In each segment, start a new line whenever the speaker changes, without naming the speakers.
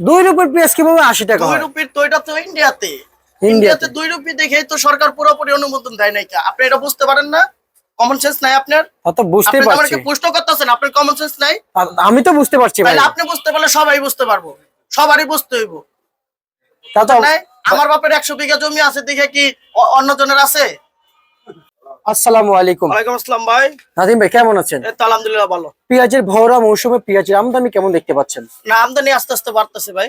দুই রুপির পেঁয়াজ কীভাবে আশি টাকা
দুই রুপির তো এটা তো ইন্ডিয়াতে
ইন্ডিয়াতে
দুই রুপি দেখেই তো সরকার পুরোপুরি অনুমোদন দেয় নাই কা? আপনি এটা বুঝতে পারেন না? কমন সেন্স নাই আপনার?
তা তো বুঝতেই
আপনি
পারছি
আমাকে প্রশ্ন করতেছেন আপনার কমন সেন্স নাই?
আমি তো বুঝতে পারছি ভাই।
তাহলে আপনি বুঝতে পারলে সবাই বুঝতে পারব। সবারই বুঝতে হইব।
তা তো
আমার বাপের একশো বিঘা জমি আছে দেখে কি অ- অন্য জনের আছে?
আসসালামু আলাইকুম।
ওয়ালাইকুম আসসালাম ভাই।
নাদিম ভাই কেমন আছেন?
এই তো আলহামদুলিল্লাহ ভালো।
পেঁয়াজের ভরা মৌসুমে পেঁয়াজের আমদানি কেমন দেখতে পাচ্ছেন?
না আমদানি আস্তে আস্তে বাড়তেছে ভাই।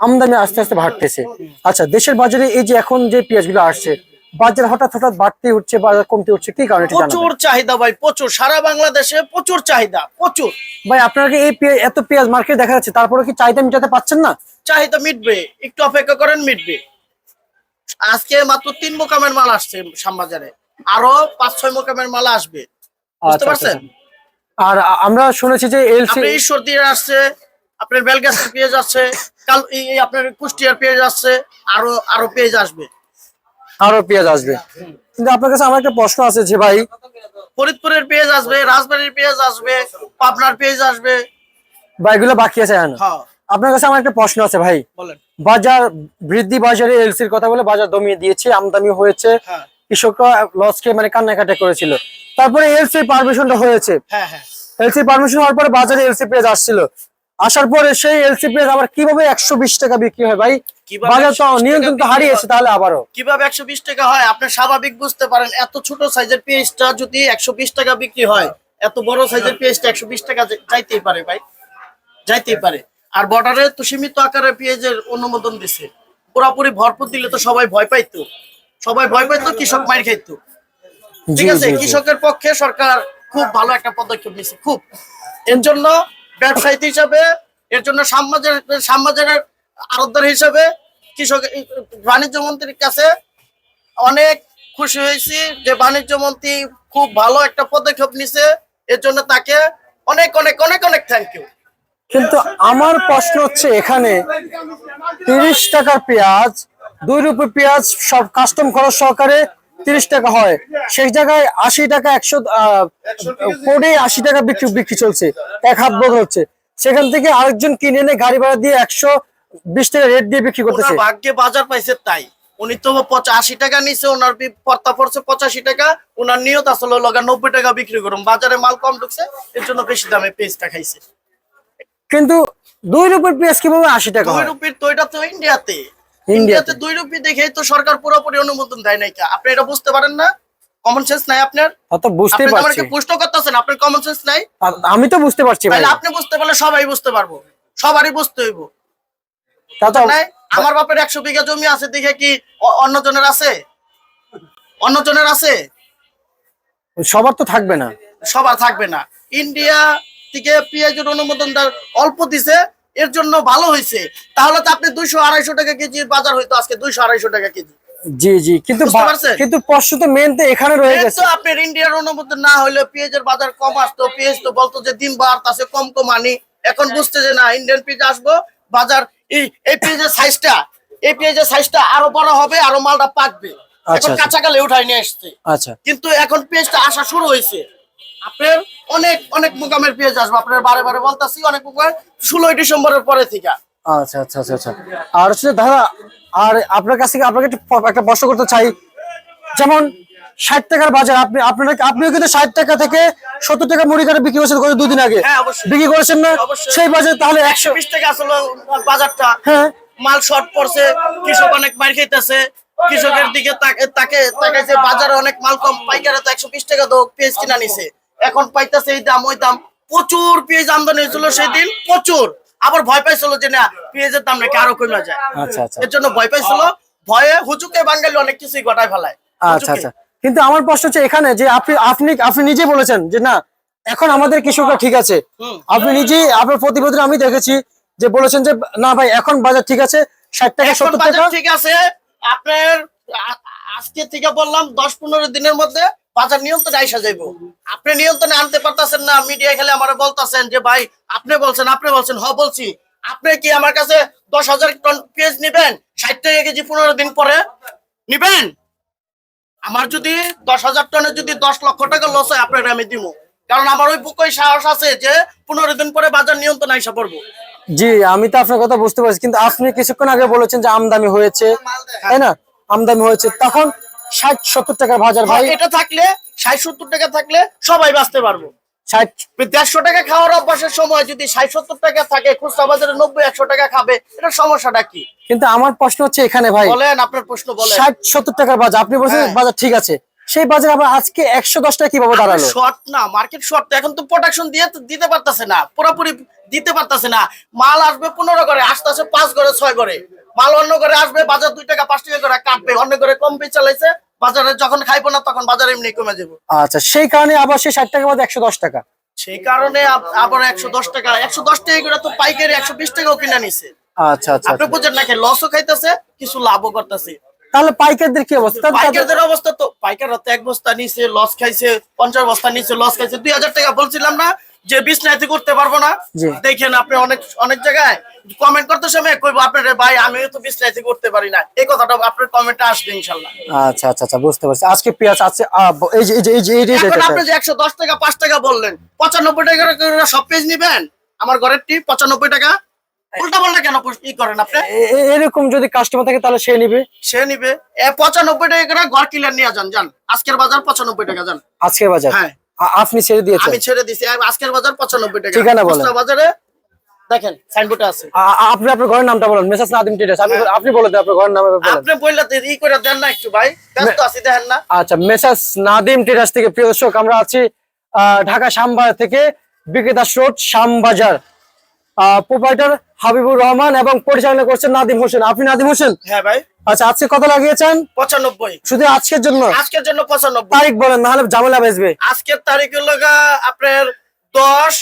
আমদানি আস্তে আস্তে বাড়তেছে। আচ্ছা দেশের বাজারে এই যে এখন যে পেঁয়াজগুলো আসছে বাজার হঠাৎ হঠাৎ বাড়তে হচ্ছে বাজার কমতে হচ্ছে কি কারণে
প্রচুর চাহিদা ভাই প্রচুর। সারা বাংলাদেশে প্রচুর চাহিদা প্রচুর।
ভাই আপনারা এই পেঁয়াজ- এত পেঁয়াজ মার্কেট দেখা যাচ্ছে তারপরে কি চাহিদা মিটাতে পাচ্ছেন না?
চাহিদা মিটবে একটু অপেক্ষা করেন মিটবে। আজকে মাত্র তিন মোকামের মাল আসছে শ্যামবাজারে আরও পাঁচ ছয় মোকামের মাল আসবে। বুঝতে
আচ্ছা,
পারছেন?
আচ্ছা। আর আমরা শুনেছি যে এলসি
ঈশ্বর দিয়ে আসছে আপনার বেলগাছের পেঁয়াজ আছে কাল এই আপনার কুষ্টিয়ার পেঁয়াজ আসছে আরও আরও পেঁয়াজ আসবে।
আরও পেঁয়াজ আসবে। কিন্তু আপনার কাছে আমার একটা প্রশ্ন আছে যে ভাই
ফরিদপুরের পেঁয়াজ আসবে রাজবাড়ির পেঁয়াজ আসবে পাবনার পেঁয়াজ আসবে।
বা এগুলো বাকি আছে
হ্যাঁ।
আপনার কাছে আমার একটা প্রশ্ন আছে ভাই।
বলেন।
বাজার বৃদ্ধি বাজারে এলসির কথা বলে বাজার দমিয়ে দিয়েছে আমদানি হয়েছে।
হ্যাঁ।
কৃষকরা লস খেয়ে মানে কান্নাকাটা করেছিল। তারপরে এলসি পারমিশনটা হয়েছে।
হ্যাঁ হ্যাঁ।
এলসি পারমিশন হওয়ার পরে বাজারে এলসি পেঁয়াজ আসছিল। আসার পরে সেই এলসি পেঁয়াজ আবার কীভাবে একশো বিশ টাকা বিক্রি হয় ভাই?
কীভাবে
বাজার তো নিয়ন্ত্রণ তো হারিয়েছে তাহলে আবারও।
কীভাবে একশো বিশ টাকা হয়? আপনি স্বাভাবিক বুঝতে পারেন এত ছোট সাইজের যদি একশো বিশ টাকা বিক্রি হয় এত বড় সাইজের একশো বিশ টাকা যাইতেই পারে ভাই। যাইতেই পারে। আর বর্ডারে তো সীমিত আকারে পেঁয়াজের অনুমোদন দিছে। পুরাপুরি ভরপুর দিলে তো সবাই ভয় পাইতো। সবাই ভয় পাইতো কৃষক মার খাইতো। ঠিক আছে। কৃষকের পক্ষে সরকার খুব ভালো একটা পদক্ষেপ নিয়েছে খুব। এর জন্য ব্যবসায়ী হিসাবে এর জন্য সাম্বাজার সাম্বাজারের আরোদ্ধার হিসাবে কৃষক বাণিজ্য মন্ত্রীর কাছে অনেক খুশি হয়েছি যে বাণিজ্য মন্ত্রী খুব ভালো একটা পদক্ষেপ নিছে এর জন্য তাকে অনেক অনেক অনেক অনেক থ্যাংক ইউ
কিন্তু আমার প্রশ্ন হচ্ছে এখানে তিরিশ টাকার পেঁয়াজ দুই রুপি পেঁয়াজ সব কাস্টম খরচ সহকারে তিরিশ টাকা হয়। সেই জায়গায় আশি টাকা একশো কোটি আশি টাকা বিক্রি বিক্রি চলছে। এক হাত বদল হচ্ছে। সেখান থেকে আরেকজন কিনে এনে গাড়ি ভাড়া দিয়ে একশো বিশ টাকা রেট দিয়ে বিক্রি করতেছে।
ভাগ্যে বাজার পাইছে তাই। উনি তো পঁচাশি টাকা নিছে ওনার পর্তা পড়ছে পঁচাশি টাকা। ওনার নিয়ত আসলে লগা নব্বই টাকা বিক্রি করুন। বাজারে মাল কম ঢুকছে এর জন্য বেশি দামে পেঁয়াজটা খাইছে।
কিন্তু দুই রুপির পেঁয়াজ কীভাবে আশি টাকা
দুই রুপির তো এটা তো ইন্ডিয়াতে
ইন্ডিয়াতে।
দুই রুপি দেখেই তো সরকার পুরোপুরি অনুমোদন দেয় নাই কা? আপনি এটা বুঝতে পারেন না? কমন সেন্স নাই আপনার?
তা তো বুঝতেই
আপনি
পারছি
আমাকে প্রশ্ন করতেছেন আপনার কমন সেন্স নাই?
আমি তো বুঝতে পারছি ভাই।
আপনি বুঝতে পারলে সবাই বুঝতে পারব। সবারই বুঝতে হইব।
তা তো
আমার বাপের একশো বিঘা জমি আছে দেখে কি অন্য জনের আছে? অন্য জনের আছে?
সবার তো থাকবে না।
সবার থাকবে না। ইন্ডিয়া থেকে পেঁয়াজের অনুমোদন অল্প দিছে এর জন্য ভালো হয়েছে তাহলে তো আপনি দুইশো আড়াইশো টাকা কেজি বাজার হইতো আজকে দুইশো আড়াইশো টাকা কেজি।
জি জি কিন্তু? কিন্তু প্রশ্ন তো মেন তো এখানে রয়ে গেছে
তো আপনার ইন্ডিয়ার অনুমোদন না হলে পেঁয়াজের বাজার কম আসতো পেঁয়াজ তো বলতো যে দিন বাড়তাছে কম কম আনি এখন বুঝতে যে না ইন্ডিয়ান পেঁয়াজ আসব বাজার এই এই পেঁয়াজের সাইজটা এই পেঁয়াজের সাইজটা আরও বড় হবে আরও মালটা পাকবে।
আচ্ছা,
এখন
আচ্ছা।
কাঁচাকালে উঠাই নিয়ে আসছে।
আচ্ছা।
কিন্তু এখন পেঁয়াজটা আসা শুরু হয়েছে আপনার অনেক অনেক মোকামের পেঁয়াজ আসবে। আপনার বারে বারে বলতাছি অনেক মোকাম ষোলোই ডিসেম্বরের পরে থেকে।
আচ্ছা আচ্ছা আচ্ছা আচ্ছা। আর হচ্ছে দাদা আর আপনার কাছ থেকে আপনাকে একটা প্রশ্ন করতে চাই। যেমন ষাট টাকার বাজার আপনি আপনারা আপনিও কিন্তু ষাট টাকা থেকে সত্তর টাকা মুড়ি করে বিক্রি করেছেন দুদিন আগে?
হ্যাঁ।
বিক্রি করেছেন না? সেই বাজারে তাহলে একশো
বিশ টাকা আসলে বাজারটা।
হ্যাঁ।
মাল শর্ট পড়ছে কৃষক অনেক মার খাইতেছে। কৃষকের দিকে তাকে তাকে তাকাইছে বাজারে অনেক মাল কম পাইকারে তো একশো বিশ টাকা তো পেঁয়াজ কিনা নিছে। এখন পাইতেছে এই দাম ওই দাম। প্রচুর পেঁয়াজ আমদানি হয়েছিল সেদিন প্রচুর। আবার ভয় পাইছিল যে না পেঁয়াজের দাম নাকি আরও কমে যায়।
আচ্ছা আচ্ছা।
এর জন্য ভয় পাইছিল। ভয়ে হুজুকে বাঙালি অনেক কিছুই ঘটায় ফেলায়।
আচ্ছা আচ্ছা। কিন্তু আমার প্রশ্ন হচ্ছে এখানে যে আপনি আপনি আপনি নিজে বলেছেন যে না এখন আমাদের কৃষকরা ঠিক আছে। আপনি নিজেই আপনার প্রতিবেদন আমি দেখেছি যে বলেছেন যে না ভাই এখন বাজার ঠিক আছে ষাট টাকা সত্তর টাকা।
ঠিক আছে। আপনার আজকে থেকে বললাম দশ পনেরো দিনের মধ্যে বাজার নিয়ন্ত্রণে আইসা যাইব। আপনি নিয়ন্ত্রণে আনতে পারতেছেন না মিডিয়া খেলে আমার বলতেছেন যে, ভাই, আপনি বলছেন আপনি বলছেন, হ, বলছি। আপনি কি আমার কাছে দশ হাজার টন পেঁয়াজ নিবেন? ষাট টাকা কেজি পনেরো দিন পরে নিবেন? আমার যদি দশ হাজার টনের যদি দশ লক্ষ টাকা লস হয়, আপনার আমি দিব কারণ আমার ওই বুকই সাহস আছে যে, পনেরো দিন পরে বাজার নিয়ন্ত্রণে আইসা পড়ব।
জি, আমি তো আপনার কথা বুঝতে পারছি, কিন্তু আপনি কিছুক্ষণ আগে বলেছেন যে আমদানি হয়েছে, তাই না? আমদানি হয়েছে। তখন ষাট সত্তর টাকার বাজার ভাই।
এটা থাকলে ষাট সত্তর টাকা থাকলে সবাই বাঁচতে পারব।
ষাট।
দেড়শো টাকা খাওয়ার অভ্যাসের সময় যদি ষাট সত্তর টাকা থাকে খুচরা বাজারে নব্বই একশো টাকা খাবে এটা সমস্যাটা কি?
কিন্তু আমার প্রশ্ন হচ্ছে এখানে ভাই।
বলেন আপনার প্রশ্ন বলেন।
ষাট সত্তর টাকার বাজার আপনি বলছেন
হ্যাঁ।
বাজার ঠিক আছে। সেই বাজার আবার আজকে একশো দশ টাকা কীভাবে দাঁড়াল?
শর্ট না মার্কেট শর্ট এখন তো প্রোডাকশন দিয়ে তো দিতে পারতাছে না পুরোপুরি দিতে পারতাছে না। মাল আসবে পনেরো করে আসতেছে পাঁচ করে ছয় করে মাল অন্য করে আসবে বাজার দুই টাকা পাঁচ টাকা করে কাটবে। অন্য করে কম বেচে চালাইছে বাজারে যখন খাইবো না তখন বাজার এমনি কমে যাব।
আচ্ছা সেই কারণে আবার সেই ষাট টাকা বাজার একশো দশ টাকা।
সেই কারণে আবার একশো দশ টাকা একশো দশ টাকা করে তো পাইকারি একশো বিশ টাকাও কিনে নিছে।
আচ্ছা আচ্ছা
আপনি
আচ্ছা।
বুঝেন নাকি লসও খাইতেছে কিছু লাভও করতেছে।
তাহলে পাইকারদের কি অবস্থা?
পাইকারদের অবস্থা তো পাইকাররা তো এক বস্তা নিছে লস খাইছে পঞ্চাশ বস্তা নিছে লস খাইছে। দুই হাজার টাকা বলছিলাম না যে বিশ করতে পারব না। দেখেন আপনি অনেক অনেক জায়গায় কমেন্ট করতে সময় কইবো আপনার ভাই আমিও তো বিশ নাইতে করতে পারি না। এই কথাটা আপনার কমেন্টে আসবে ইনশাল্লাহ
আচ্ছা আচ্ছা আচ্ছা বুঝতে পারছি। আজকে পেঁয়াজ আছে এই যে এই যে এই যে এই যে
আপনি যে একশো দশ টাকা পাঁচ টাকা বললেন পঁচানব্বই টাকা করে সব পেজ নিবেন? আমার ঘরের টি পঁচানব্বই টাকা? উল্টা পাল্টা কেন পুষ- ই করেন আপনি?
এ- এ- এরকম যদি কাস্টমার থাকে তাহলে সে নিবে।
সে নিবে। পঁচানব্বই টাকা করে ঘর কিলার নিয়ে যান যান। আজকের বাজার পঁচানব্বই টাকা যান।
আজকের বাজার?
হ্যাঁ।
আপনি ছেড়ে দিয়েছেন।
আমি ছেড়ে দিছি আজকের বাজার পঁচানব্বই টাকা।
ঠিকানা বলেন।
বাজারে দেখেন সাইনবোর্ডে আছে।
আপনি আপনার ঘরের নামটা বলেন। মেসাজ নাদিম টিটাস আপনি আপনি বলে দেন আপনার ঘরের নাম বলেন।
আপনি বললে তো ই করে দেন না একটু ভাই। ব্যস্ত আছি দেখেন না।
আচ্ছা মেসাজ নাদিম টিটাস থেকে প্রিয় দর্শক আমরা আছি আহ, ঢাকা শ্যামবাজার থেকে বিক্রেতা রোড শ্যামবাজার। প্রোপাইটার হাবিবুর রহমান এবং পরিচালনা করছেন নাদিম হোসেন। আপনি নাদিম হোসেন?
হ্যাঁ ভাই।
আচ্ছা আজকে কত লাগিয়েছেন?
পঁচানব্বই।
শুধু আজকের জন্য?
আজকের জন্য পঁচানব্বই।
তারিখ বলেন নাহলে ঝামেলা বেচবে।
আজকের তারিখ হলো আপনার দশ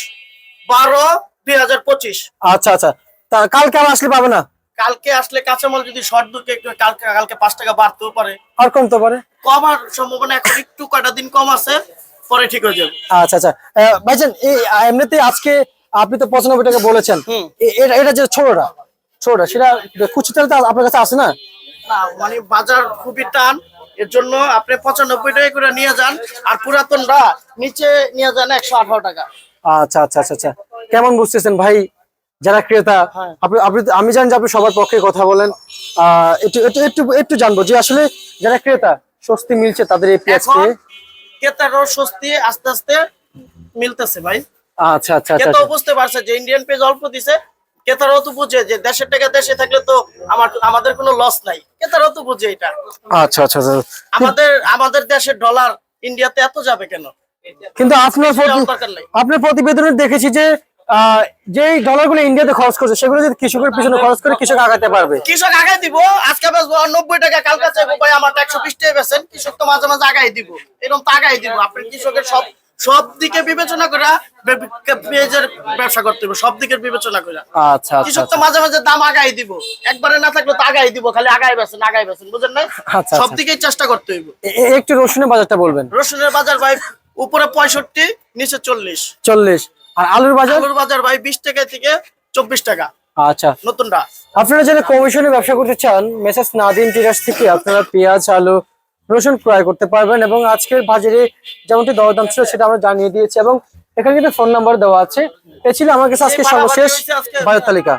বারো দুই হাজার পঁচিশ।
আচ্ছা আচ্ছা। তা কালকে আবার আসলে পাবে না?
কালকে আসলে কাঁচামাল যদি শর্ট একটু কালকে কালকে পাঁচ টাকা বাড়তেও পারে।
আর কমতে পারে?
কমার সম্ভাবনা এখন একটু কটা দিন কম আছে পরে ঠিক হয়ে যাবে।
আচ্ছা আচ্ছা। ভাইজান এই এমনিতে আজকে আপনি তো পঁচানব্বই টাকা বলেছেন এটা এটা যে ছোটটা ছোটটা সেটা কুচি তেল তো আপনার কাছে আছে না?
মানে বাজার খুবই টান এর জন্য আপনি পঁচানব্বই টাকা করে নিয়ে যান আর পুরাতনরা নিচে নিয়ে যান একশো আঠারো টাকা।
আচ্ছা আচ্ছা আচ্ছা আচ্ছা। কেমন বুঝতেছেন ভাই? যারা ক্রেতা
হ্যাঁ।
আপনি আপনি আমি জানি যে আপনি সবার পক্ষে কথা বলেন। আহ একটু একটু একটু জানব যে আসলে যারা ক্রেতা স্বস্তি মিলছে তাদের এই পেঁয়াজ
এখন
পেয়ে
ক্রেতারও স্বস্তি আস্তে আস্তে মিলতেছে ভাই।
আচ্ছা আচ্ছা আচ্ছা
ক্রেতাও বুঝতে পারছে যে ইন্ডিয়ান পেজ অল্প দিছে ক্রেতারাও তো বুঝে যে দেশের টাকা দেশে থাকলে তো আমার আমাদের কোনো লস নাই। ক্রেতারাও তো বুঝে এটা।
আচ্ছা আচ্ছা আচ্ছা।
আমাদের আমাদের দেশের ডলার ইন্ডিয়াতে এত যাবে কেন?
কিন্তু আপনার আপনার প্রতিবেদনে দেখেছি যে আহ, যেই ডলারগুলো ইন্ডিয়াতে খরচ করছে সেগুলো যদি কৃষকের পিছনে খরচ করে কৃষক আগাতে পারবে।
কৃষক আগাই দিব আজকে বেচবো নব্বই টাকা কালকে চাইব ভাই আমার একশো বিশ টাকা বেছেন কৃষক তো মাঝে মাঝে আগাই দিব। এরকম তো আগাই দিব আপনি কৃষকের সব সব দিকে বিবেচনা করে পেঁয়াজের ব্যবসা করতে হবে সব দিকের বিবেচনা করে।
আচ্ছা আচ্ছা
কৃষক তো মাঝে মাঝে দাম আগাই দিব। একবারে না থাকলে তো আগাই দিব খালি আগাই বেছেন আগাই বেছেন বুঝেন নাই
আচ্ছা,
সব
আচ্ছা।
দিকেই চেষ্টা করতে হইব।
একটু রসুনের বাজারটা বলবেন।
রসুনের বাজার ভাই উপরে পঁয়ষট্টি নিচে চল্লিশ।
চল্লিশ। আর আলুর বাজার?
আলুর বাজার ভাই বিশ টাকা থেকে চব্বিশ টাকা।
আচ্ছা।
নতুনটা।
আপনারা যারা কমিশনে ব্যবসা করতে চান মেসেজ নাদিম টিরাস থেকে আপনারা পেঁয়াজ আলু রসুন ক্রয় করতে পারবেন এবং আজকের বাজারে যেমনটি দরদাম ছিল সেটা আমরা জানিয়ে দিয়েছি এবং এখানে কিন্তু ফোন নাম্বার দেওয়া আছে। এ ছিল আমার কাছে আজকে সর্বশেষ বাজার তালিকা।